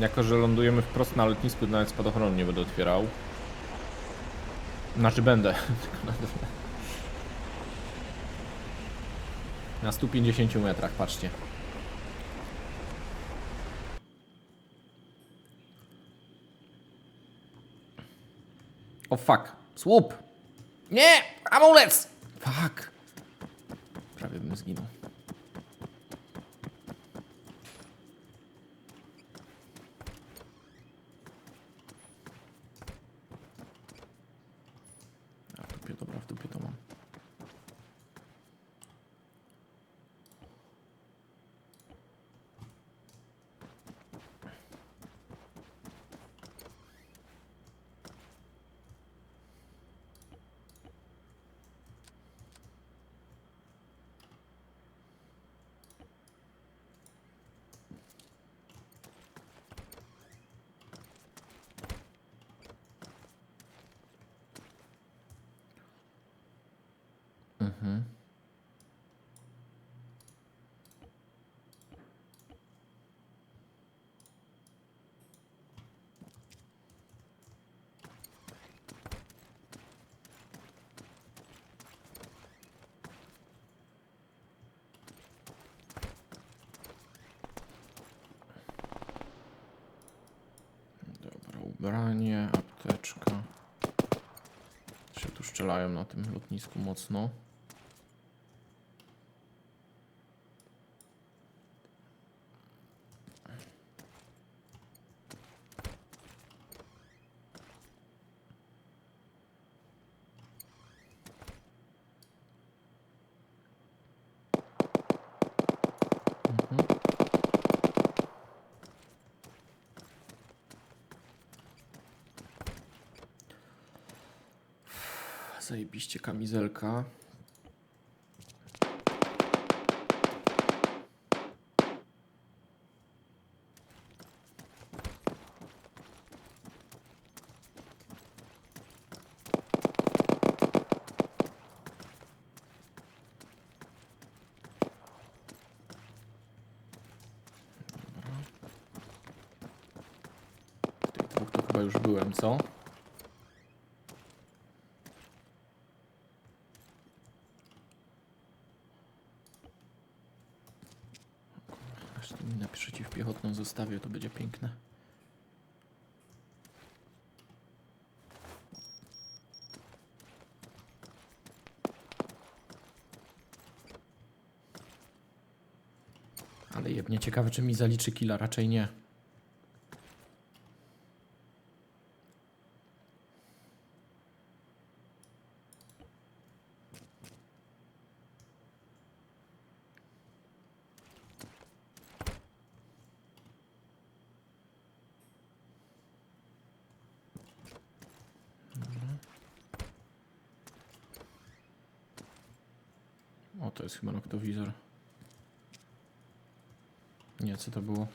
Jako, że lądujemy wprost na lotnisku, nawet spadochronu nie będę otwierał. Znaczy będę. tylko na dole. Na 150 metrach, patrzcie. O fuck. Słup! Nie! Hamulec! Fuck. Prawie bym zginął. A w dupie, dobra, w dupie to mam. Mhm. Dobra, ubranie, apteczka. Się tu szczelają na tym lotnisku mocno. Zajebiście kamizelka. W tych już byłem, co? Minę przeciwpiechotną zostawię, to będzie piękne. Ale jebnie ciekawe, czy mi zaliczy killa, raczej nie. To jest chyba noktowizor. Nie, co to było?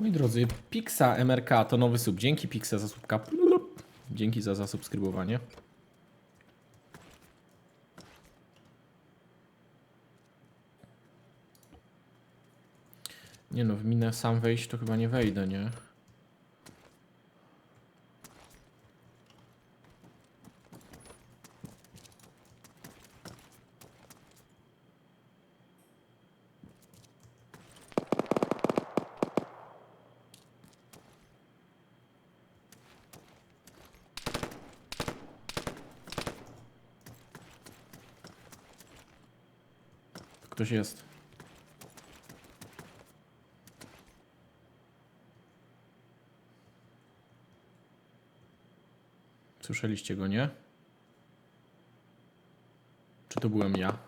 Moi drodzy, Pixa MRK to nowy sub. Dzięki Pixa za subka. Dzięki za zasubskrybowanie. Nie no, w minę sam wejść to chyba nie wejdę, nie? Ktoś jest. Słyszeliście go, nie? Czy to byłem ja?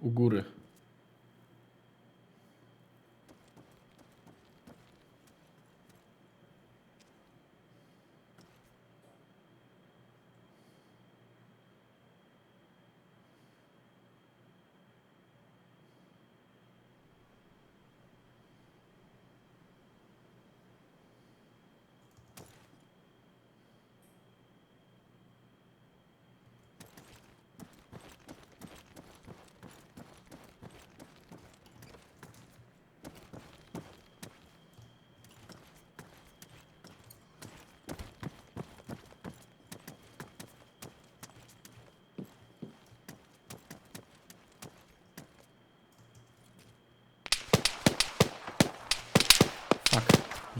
U góry.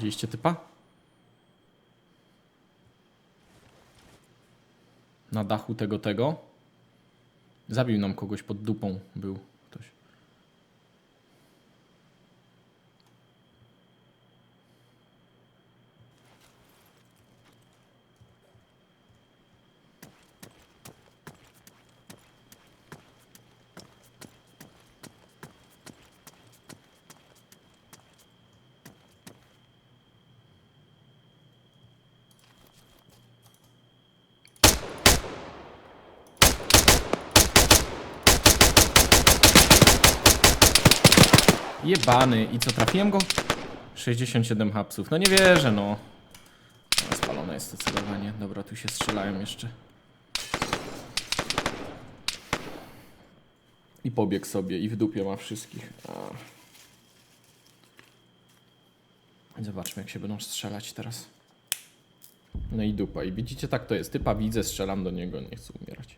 Widzieliście typa? Na dachu tego tego. Zabił nam kogoś pod dupą był ktoś. Jebany. I co, trafiłem go? 67 hapsów. No nie wierzę, no. Spalone jest to celowanie. Dobra, tu się strzelają jeszcze. I pobiegł sobie i w dupie ma wszystkich. Zobaczmy, jak się będą strzelać teraz. No i dupa. I widzicie, tak to jest. Typa widzę, strzelam do niego, nie chcę umierać.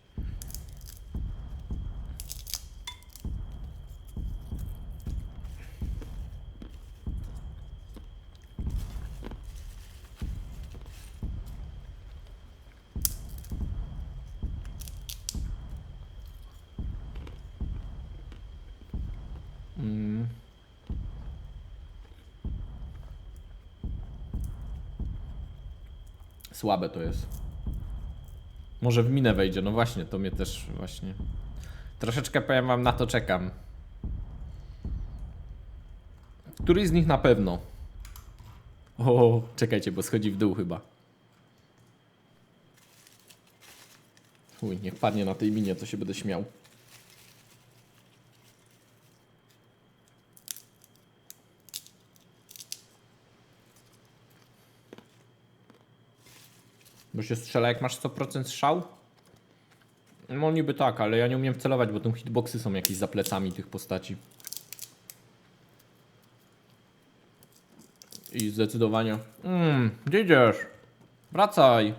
Mm. Słabe to jest. Może w minę wejdzie, no właśnie, to mnie też właśnie. Troszeczkę powiem wam na to czekam. Któryś z nich na pewno. O, czekajcie, bo schodzi w dół chyba. Uj, niech padnie na tej minie, to się będę śmiał. Bo się strzela jak masz 100% strzał? No niby tak, ale ja nie umiem celować, bo tam hitboxy są jakieś za plecami tych postaci. I zdecydowanie... Mmm, gdzie idziesz? Wracaj!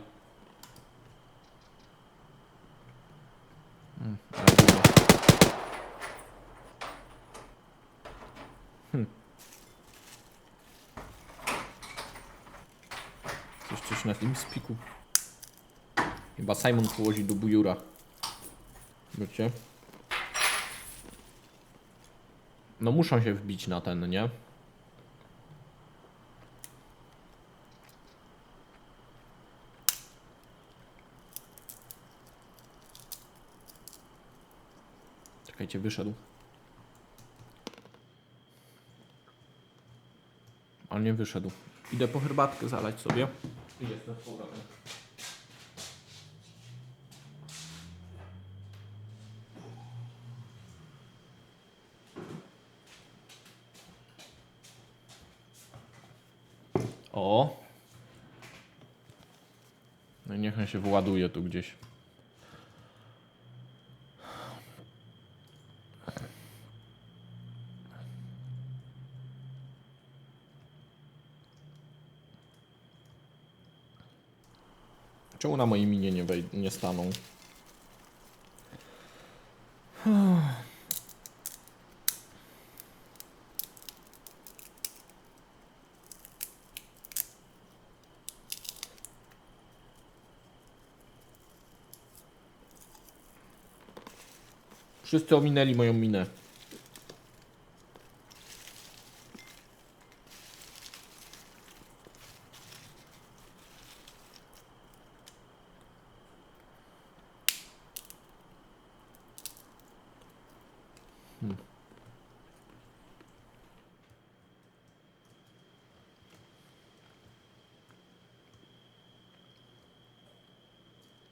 Mm, ale gówno. Hm. Coś, coś na tym spiku. Chyba Simon położy do bujura. Wiecie? No muszą się wbić na ten, nie? Czekajcie, wyszedł. Ale nie wyszedł. Idę po herbatkę zalać sobie. I jestem z powrotem. No i niech on się wyładuje tu gdzieś. Czemu na mojej minie nie, nie staną? Wszyscy ominęli moją minę.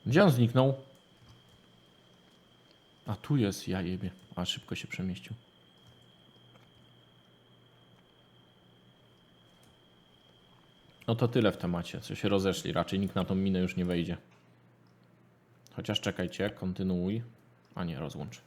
Gdzie on zniknął? Tu jest, ja jebie. A szybko się przemieścił. No to tyle w temacie, co się rozeszli. Raczej nikt na tą minę już nie wejdzie. Chociaż czekajcie, kontynuuj. A nie, rozłącz.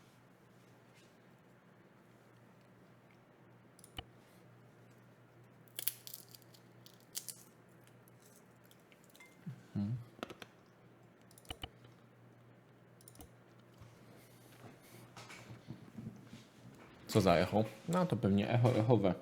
Co za echo? No to pewnie echo echowe.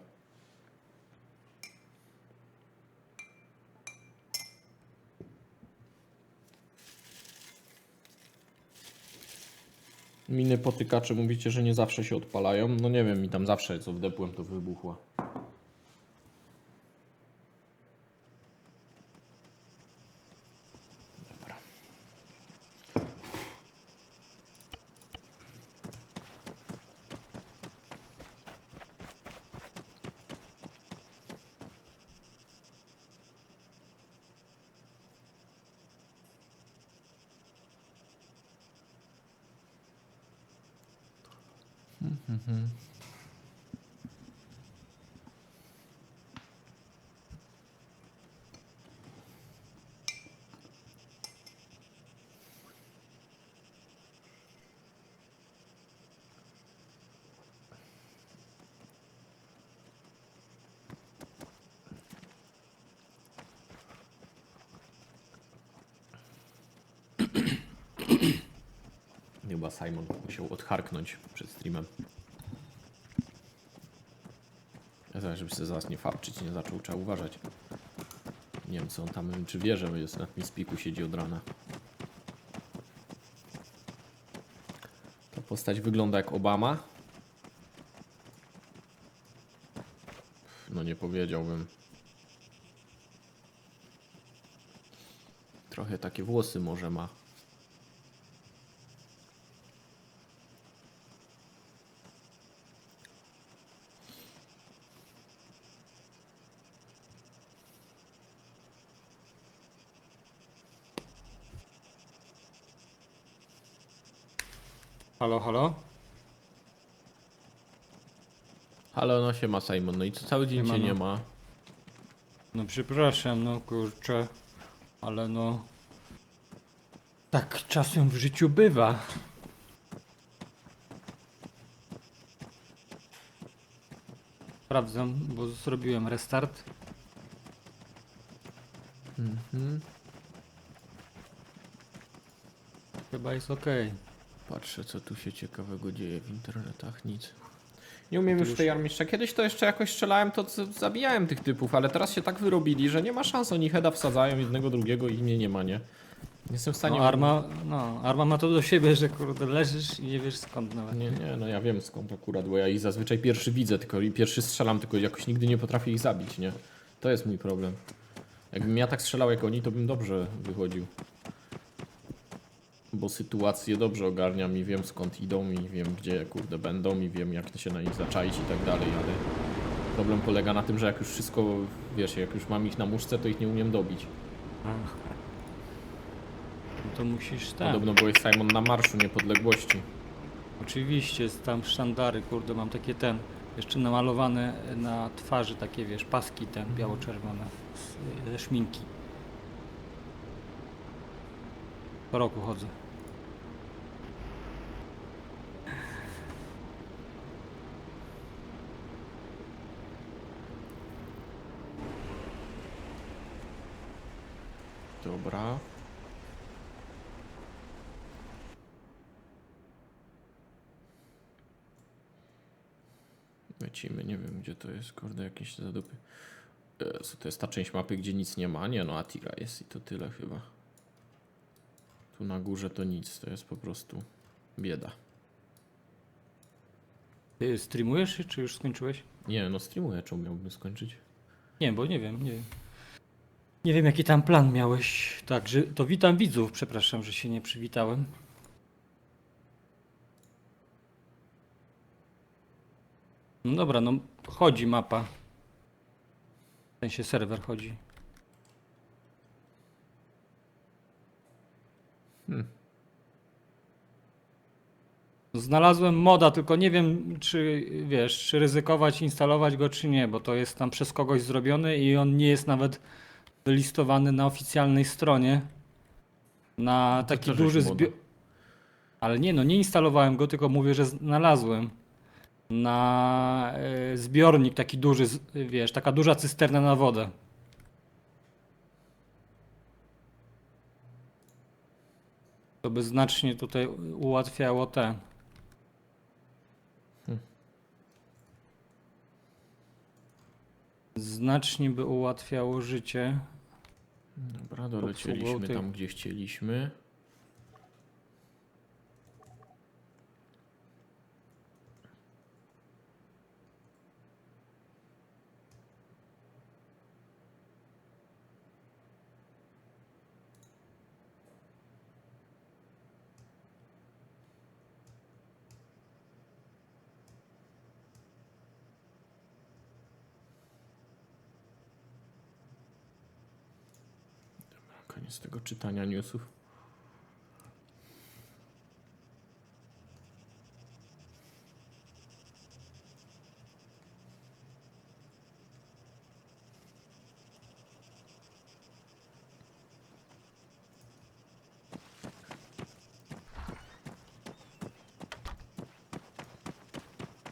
Miny potykacze mówicie, że nie zawsze się odpalają. No nie wiem, mi tam zawsze co wdepłem to wybuchło. Mm-hmm. Chyba Simon musiał odharknąć przed streamem. Ja żeby sobie zaraz nie farczyć, nie zaczął, trzeba uważać. Nie wiem co on tam, czy wie, że jest na tym spiku siedzi od rana. Ta postać wygląda jak Obama. No nie powiedziałbym. Trochę takie włosy może ma. Halo, halo? Ale no się ma Simon, no i co cały dzień cię Siemano. nie ma. No przepraszam, no kurczę, ale no... Tak czasem w życiu bywa. Sprawdzam, bo zrobiłem restart. Mhm. Chyba jest ok. Patrzę, co tu się ciekawego dzieje w internetach, nic. Nie umiem już tej armii strzelać. Kiedyś to jeszcze jakoś strzelałem, to zabijałem tych typów, ale teraz się tak wyrobili, że nie ma szans. Oni heada wsadzają jednego, drugiego i mnie nie ma, nie? Nie jestem w stanie... No, arma, no, arma ma to do siebie, że kurde leżysz i nie wiesz skąd nawet. Nie, nie, no ja wiem skąd akurat, bo ja ich zazwyczaj pierwszy widzę, tylko i pierwszy strzelam, tylko jakoś nigdy nie potrafię ich zabić, nie? To jest mój problem. Jakbym ja tak strzelał jak oni, to bym dobrze wychodził. Bo sytuację dobrze ogarniam i wiem skąd idą i wiem gdzie kurde będą i wiem jak się na nich zaczaić i tak dalej, ale problem polega na tym, że jak już wszystko, wiesz, jak już mam ich na muszce, to ich nie umiem dobić. Ach. No to musisz tak. Podobno byłeś Simon na Marszu Niepodległości. Oczywiście, jest tam sztandary, kurde, mam takie ten, jeszcze namalowane na twarzy takie, wiesz, paski ten biało-czerwone, z- ze szminki. Po roku chodzę. Dobra. Lecimy, nie wiem gdzie to jest, kurde, jakieś zadupy. Jezu, to jest ta część mapy, gdzie nic nie ma. Nie no, Atira jest i to tyle chyba. Tu na górze to nic, to jest po prostu bieda. Ty streamujesz, czy już skończyłeś? Nie no, streamuję, czemu miałbym skończyć? Nie, bo nie wiem, nie wiem. Nie wiem, jaki tam plan miałeś. Także to witam widzów, przepraszam, że się nie przywitałem. No dobra, no chodzi mapa. W sensie serwer chodzi. Hmm. Znalazłem moda, tylko nie wiem, czy wiesz, czy ryzykować, instalować go, czy nie, bo to jest tam przez kogoś zrobiony i on nie jest nawet wylistowany na oficjalnej stronie. Na to taki też duży jest zbiór. Ale nie, no nie instalowałem go, tylko mówię, że znalazłem na e, zbiornik taki duży, z- wiesz, taka duża cysterna na wodę. To by znacznie tutaj ułatwiało te. Znacznie by ułatwiało życie. Dobra, dolecieliśmy tam, gdzie chcieliśmy. Koniec tego czytania newsów.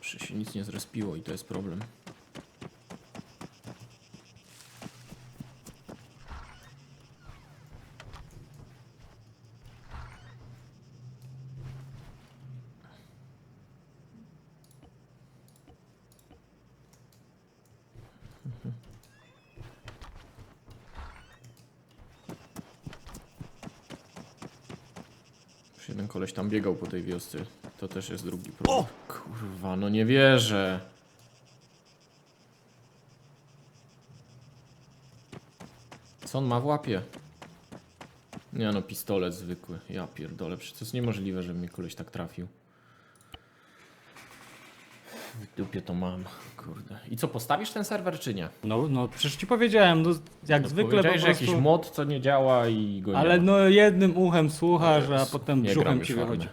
Przecież się nic nie zrespiło i to jest problem. Już jeden koleś tam biegał po tej wiosce. To też jest drugi problem. Kurwa, no nie wierzę. Co on ma w łapie? Nie no, pistolet zwykły. Ja pierdolę, przecież to jest niemożliwe, żeby mnie koleś tak trafił. W dupie to mam, kurde. I co, postawisz ten serwer czy nie? No, no przecież ci powiedziałem, no, jak No, zwykle po powiedziałeś, że prostu... jakiś mod, co nie działa i go Ale nie ma. no jednym uchem słuchasz, Ale a potem nie gram brzuchem już ci w wychodzi.